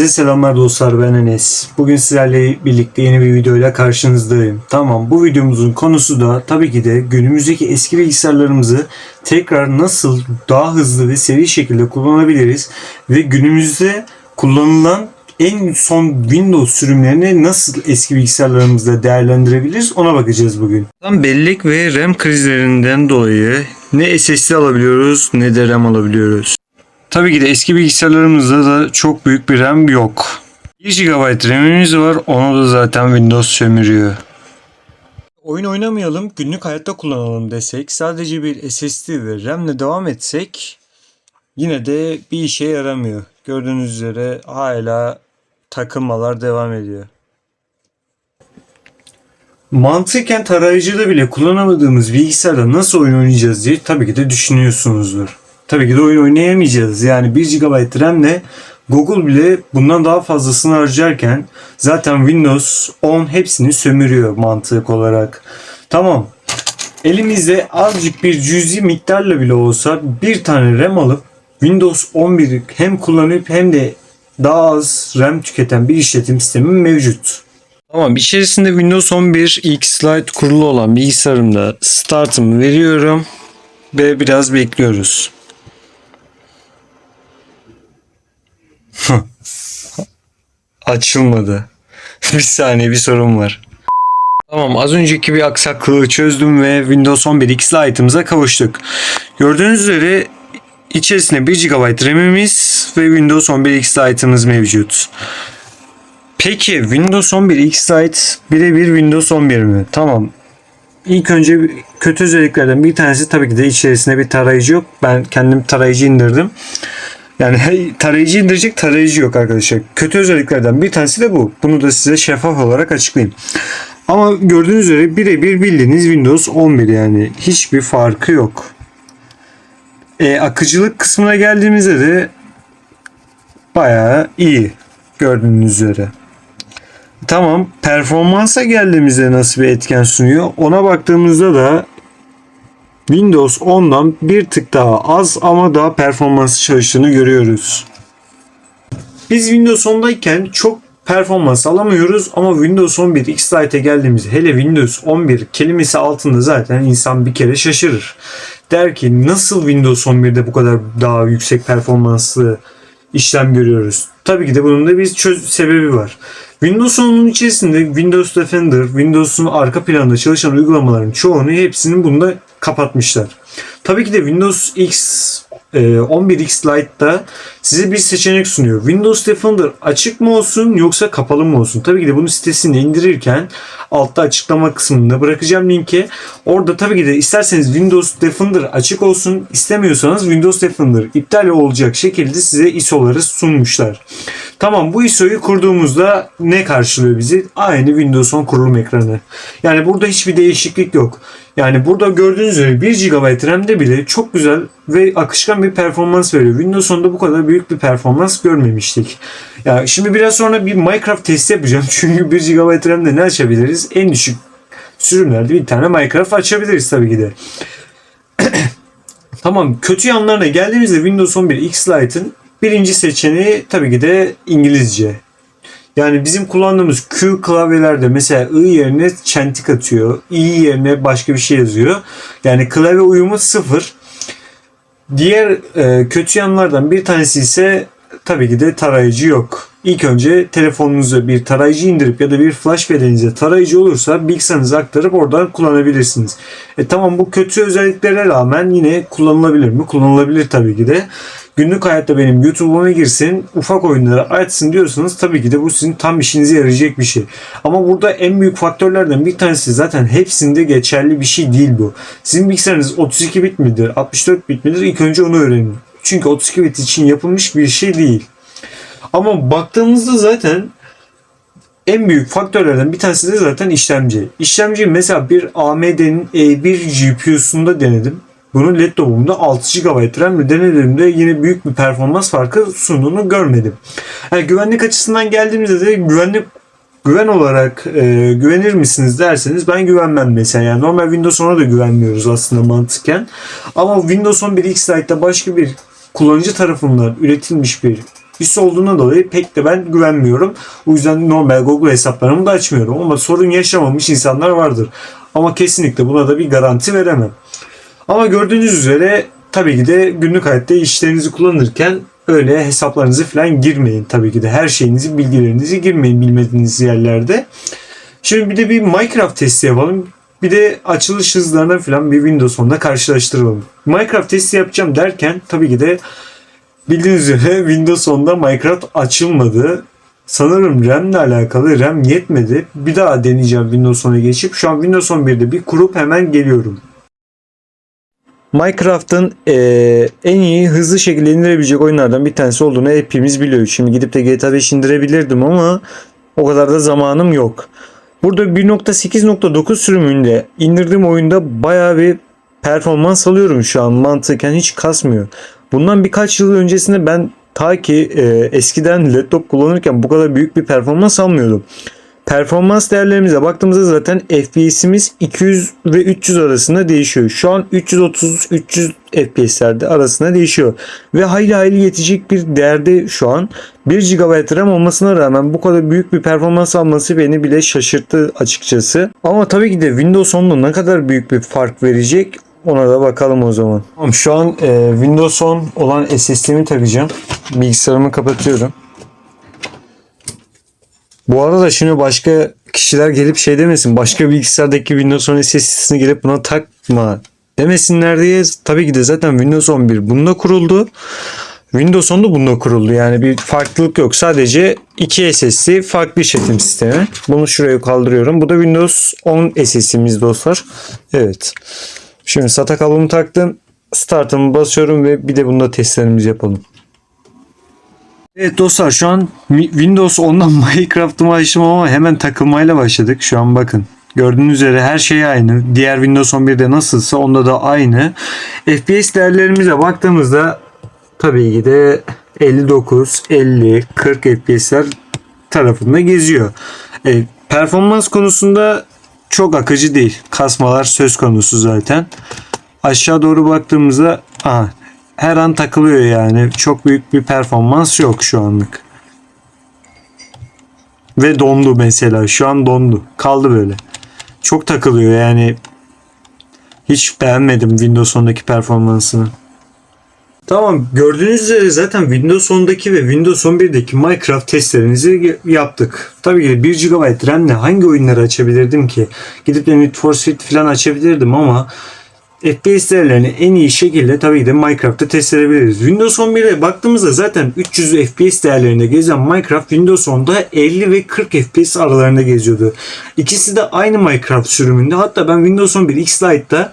Herkese selamlar dostlar ben Enes. Bugün sizlerle birlikte yeni bir videoyla karşınızdayım. Tamam bu videomuzun konusu da tabii ki de günümüzdeki eski bilgisayarlarımızı tekrar nasıl daha hızlı ve seri şekilde kullanabiliriz ve günümüzde kullanılan en son Windows sürümlerini nasıl eski bilgisayarlarımızda değerlendirebiliriz ona bakacağız bugün. Bellek ve RAM krizlerinden dolayı ne SSD alabiliyoruz ne de RAM alabiliyoruz. Tabii ki de eski bilgisayarlarımızda da çok büyük bir RAM yok. 1 GB RAM'imiz var onu da zaten Windows sömürüyor. Oyun oynamayalım, günlük hayatta kullanalım desek, sadece bir SSD ve RAM'le devam etsek yine de bir işe yaramıyor. Gördüğünüz üzere hala takılmalar devam ediyor. Mantıken tarayıcıda bile kullanamadığımız bilgisayarda nasıl oyun oynayacağız diye tabii ki de düşünüyorsunuzdur. Tabii ki de oyun oynayamayacağız. Yani 1 GB RAM'le Google bile bundan daha fazlasını harcarken zaten Windows 10 hepsini sömürüyor mantık olarak. Tamam. Elimizde azıcık bir cüzi miktarla bile olsa bir tane RAM alıp Windows 11'i hem kullanıp hem de daha az RAM tüketen bir işletim sistemi mevcut. Tamam içerisinde Windows 11 X Lite kurulu olan bilgisayarımda startımı veriyorum ve biraz bekliyoruz. Açılmadı. bir saniye bir sorun var. Tamam az önceki bir aksaklığı çözdüm ve Windows 11 X Lite'ımıza kavuştuk. Gördüğünüz üzere içerisinde 1 GB RAM'imiz ve Windows 11 X Lite'ımız mevcut. Peki Windows 11 X Lite birebir Windows 11 mi? Tamam. İlk önce kötü özelliklerden bir tanesi tabii ki de içerisinde bir tarayıcı yok. Ben kendim tarayıcı indirdim. Yani tarayıcı indirecek tarayıcı yok arkadaşlar. Kötü özelliklerden bir tanesi de bu. Bunu da size şeffaf olarak açıklayayım. Ama gördüğünüz üzere birebir bildiğiniz Windows 11 yani. Hiçbir farkı yok. E, akıcılık kısmına geldiğimizde de bayağı iyi gördüğünüz üzere. Tamam performansa geldiğimizde nasıl bir etken sunuyor ona baktığımızda da Windows 10'dan bir tık daha az ama daha performanslı çalıştığını görüyoruz. Biz Windows 10'dayken çok performans alamıyoruz ama Windows 11 X Lite'e geldiğimizde hele Windows 11 kelimesi altında zaten insan bir kere şaşırır. Der ki nasıl Windows 11'de bu kadar daha yüksek performanslı işlem görüyoruz? Tabii ki de bunun da bir çöz sebebi var. Windows 10'un içerisinde Windows Defender, Windows'un arka planında çalışan uygulamaların çoğunu hepsinin bunda kapatmışlar. Tabii ki de Windows X 11X Lite'da size bir seçenek sunuyor. Windows Defender açık mı olsun yoksa kapalı mı olsun? Tabii ki de bunu sitesinde indirirken altta açıklama kısmında bırakacağım linki. Orada tabii ki de isterseniz Windows Defender açık olsun, istemiyorsanız Windows Defender iptal olacak şekilde size ISO'ları sunmuşlar. Tamam bu ISO'yu kurduğumuzda ne karşılıyor bizi? Aynı Windows 10 kurulum ekranı. Yani burada hiçbir değişiklik yok. Yani burada gördüğünüz üzere 1 GB RAM'de bile çok güzel ve akışkan bir performans veriyor. Windows 10'da bu kadar büyük bir performans görmemiştik. Ya şimdi biraz sonra bir Minecraft testi yapacağım. Çünkü 1 GB RAM'de ne açabiliriz? En düşük sürümlerde bir tane Minecraft açabiliriz tabii ki de. tamam kötü yanlarına geldiğimizde Windows 11 X Lite'ın birinci seçeneği tabii ki de İngilizce. Yani bizim kullandığımız Q klavyelerde mesela I yerine çentik atıyor. I yerine başka bir şey yazıyor. Yani klavye uyumu sıfır. Diğer e, kötü yanlardan bir tanesi ise tabii ki de tarayıcı yok. İlk önce telefonunuza bir tarayıcı indirip ya da bir flash belleğinize tarayıcı olursa bilgisayarınıza aktarıp oradan kullanabilirsiniz. E tamam bu kötü özelliklere rağmen yine kullanılabilir mi? Kullanılabilir tabii ki de. Günlük hayatta benim YouTube'uma girsin, ufak oyunları açsın diyorsanız tabii ki de bu sizin tam işinize yarayacak bir şey. Ama burada en büyük faktörlerden bir tanesi zaten hepsinde geçerli bir şey değil bu. Sizin bilgisayarınız 32 bit midir, 64 bit midir? İlk önce onu öğrenin. Çünkü 32 bit için yapılmış bir şey değil. Ama baktığımızda zaten en büyük faktörlerden bir tanesi de zaten işlemci. İşlemci mesela bir AMD'nin E1 GPU'sunda denedim. Bunun laptopumda 6 GB RAM denediğimde yine büyük bir performans farkı sunduğunu görmedim. Yani güvenlik açısından geldiğimizde de güvenlik güven olarak e, güvenir misiniz derseniz ben güvenmem mesela. Yani normal Windows 10'a da güvenmiyoruz aslında mantıken. Ama Windows 11 X Lite'da başka bir kullanıcı tarafından üretilmiş bir üstü olduğuna dolayı pek de ben güvenmiyorum. O yüzden normal Google hesaplarımı da açmıyorum. Ama sorun yaşamamış insanlar vardır. Ama kesinlikle buna da bir garanti veremem. Ama gördüğünüz üzere tabii ki de günlük hayatta işlerinizi kullanırken öyle hesaplarınızı falan girmeyin tabii ki de. Her şeyinizi, bilgilerinizi girmeyin bilmediğiniz yerlerde. Şimdi bir de bir Minecraft testi yapalım. Bir de açılış hızlarına falan bir Windows 10'da karşılaştıralım. Minecraft testi yapacağım derken tabii ki de bildiğiniz üzere Windows 10'da Minecraft açılmadı. Sanırım RAM ile alakalı RAM yetmedi. Bir daha deneyeceğim Windows 10'a geçip. Şu an Windows 11'de bir kurup hemen geliyorum. Minecraft'ın eee, en iyi hızlı şekilde indirebilecek oyunlardan bir tanesi olduğunu hepimiz biliyoruz. Şimdi gidip de GTA 5 indirebilirdim ama o kadar da zamanım yok. Burada 1.8.9 sürümünde indirdiğim oyunda bayağı bir performans alıyorum şu an mantıken hiç kasmıyor. Bundan birkaç yıl öncesinde ben ta ki e, eskiden laptop kullanırken bu kadar büyük bir performans almıyordum. Performans değerlerimize baktığımızda zaten FPS'imiz 200 ve 300 arasında değişiyor. Şu an 330-300 FPS'lerde arasında değişiyor. Ve hayli hayli yetecek bir değerde şu an. 1 GB RAM olmasına rağmen bu kadar büyük bir performans alması beni bile şaşırttı açıkçası. Ama tabii ki de Windows 10'da ne kadar büyük bir fark verecek ona da bakalım o zaman. Şu an e, Windows 10 olan SSD'mi takacağım. Bilgisayarımı kapatıyorum. Bu arada şimdi başka kişiler gelip şey demesin. Başka bilgisayardaki Windows 10 SSD'sini gelip buna takma demesinler diye. Tabii ki de zaten Windows 11 bunda kuruldu. Windows 10 da bunda kuruldu. Yani bir farklılık yok. Sadece iki SSD farklı işletim sistemi. Bunu şuraya kaldırıyorum. Bu da Windows 10 SSD'miz dostlar. Evet. Şimdi SATA kablomu taktım. Start'ımı basıyorum ve bir de bunda testlerimizi yapalım. Evet dostlar şu an Windows 10'dan Minecraft'ımı açtım ama hemen takılmayla başladık. Şu an bakın. Gördüğünüz üzere her şey aynı. Diğer Windows 11'de nasılsa onda da aynı. FPS değerlerimize baktığımızda tabii ki de 59, 50, 40 FPS'ler tarafında geziyor. E, performans konusunda çok akıcı değil. Kasmalar söz konusu zaten. Aşağı doğru baktığımızda aha, her an takılıyor yani. Çok büyük bir performans yok şu anlık. Ve dondu mesela. Şu an dondu. Kaldı böyle. Çok takılıyor yani. Hiç beğenmedim Windows 10'daki performansını. Tamam gördüğünüz üzere zaten Windows 10'daki ve Windows 11'deki Minecraft testlerinizi yaptık. Tabii ki de 1 GB RAM ile hangi oyunları açabilirdim ki? Gidip de Need for Speed falan açabilirdim ama FPS değerlerini en iyi şekilde tabii ki de Minecraft'ta test edebiliriz. Windows 11'e baktığımızda zaten 300 FPS değerlerinde gezen Minecraft Windows 10'da 50 ve 40 FPS aralarında geziyordu. İkisi de aynı Minecraft sürümünde. Hatta ben Windows 11 X-Lite'da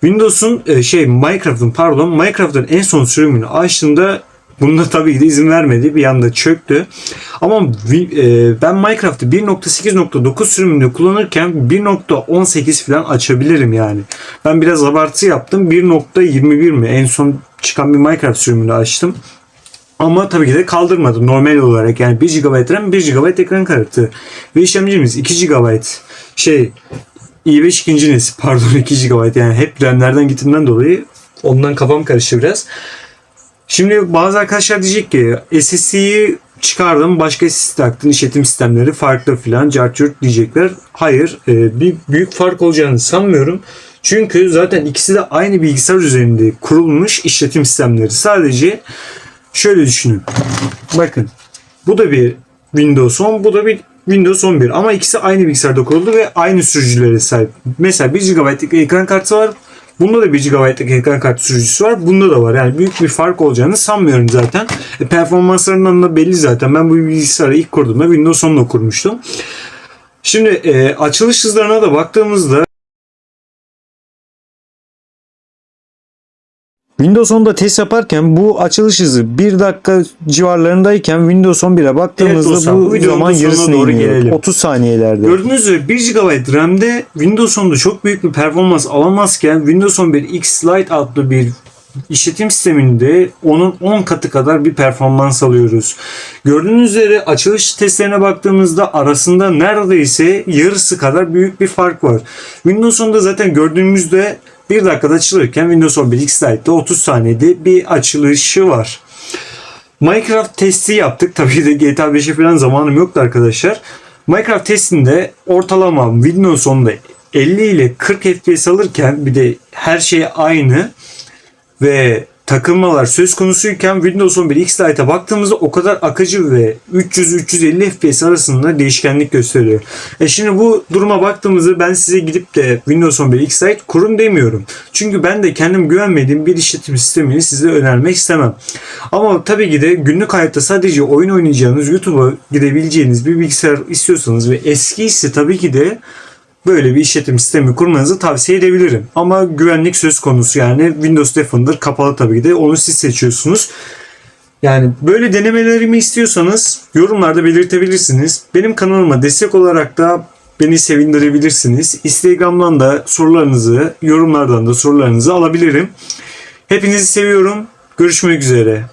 Windows'un e, şey Minecraft'ın pardon Minecraft'ın en son sürümünü açtığımda bunda tabii ki de izin vermedi. Bir anda çöktü. Ama e, ben Minecraft'ı 1.8.9 sürümünde kullanırken 1.18 falan açabilirim yani. Ben biraz abartı yaptım. 1.21 mi? En son çıkan bir Minecraft sürümünü açtım. Ama tabii ki de kaldırmadım normal olarak. Yani 1 GB RAM 1 GB ekran kartı. Ve işlemcimiz 2 GB. Şey i5 ikinci nesil pardon 2 GB yani hep RAM'lerden gittiğimden dolayı ondan kafam karıştı biraz. Şimdi bazı arkadaşlar diyecek ki SSD'yi çıkardım başka SSD taktın işletim sistemleri farklı filan cartçurt diyecekler. Hayır e, bir büyük fark olacağını sanmıyorum. Çünkü zaten ikisi de aynı bilgisayar üzerinde kurulmuş işletim sistemleri. Sadece şöyle düşünün. Bakın bu da bir Windows 10 bu da bir Windows 11 ama ikisi aynı bilgisayarda kuruldu ve aynı sürücülere sahip. Mesela 1 GB'lık ekran kartı var. Bunda da 1 GB'lık ekran kartı sürücüsü var. Bunda da var. Yani büyük bir fark olacağını sanmıyorum zaten. E, performanslarından da belli zaten. Ben bu bilgisayarı ilk kurduğumda Windows 10'la kurmuştum. Şimdi e, açılış hızlarına da baktığımızda Windows 10'da test yaparken bu açılış hızı 1 dakika civarlarındayken Windows 11'e baktığımızda dostlar, bu bu videonun zaman yarısına doğru iniyor. gelelim. 30 saniyelerde. Gördüğünüz üzere 1 GB RAM'de Windows 10'da çok büyük bir performans alamazken Windows 11 X Lite adlı bir işletim sisteminde onun 10 katı kadar bir performans alıyoruz. Gördüğünüz üzere açılış testlerine baktığımızda arasında neredeyse yarısı kadar büyük bir fark var. Windows 10'da zaten gördüğümüzde 1 dakikada açılırken Windows 11 X Lite'de 30 saniyede bir açılışı var. Minecraft testi yaptık. Tabii de GTA 5'e falan zamanım yoktu arkadaşlar. Minecraft testinde ortalama Windows 10'da 50 ile 40 FPS alırken bir de her şey aynı ve takılmalar söz konusuyken Windows 11 X Lite'a baktığımızda o kadar akıcı ve 300-350 FPS arasında değişkenlik gösteriyor. E şimdi bu duruma baktığımızda ben size gidip de Windows 11 X Lite kurun demiyorum. Çünkü ben de kendim güvenmediğim bir işletim sistemini size önermek istemem. Ama tabii ki de günlük hayatta sadece oyun oynayacağınız, YouTube'a gidebileceğiniz bir bilgisayar istiyorsanız ve eski ise tabii ki de böyle bir işletim sistemi kurmanızı tavsiye edebilirim. Ama güvenlik söz konusu yani Windows Defender kapalı tabii ki de onu siz seçiyorsunuz. Yani böyle denemelerimi istiyorsanız yorumlarda belirtebilirsiniz. Benim kanalıma destek olarak da beni sevindirebilirsiniz. Instagram'dan da sorularınızı, yorumlardan da sorularınızı alabilirim. Hepinizi seviyorum. Görüşmek üzere.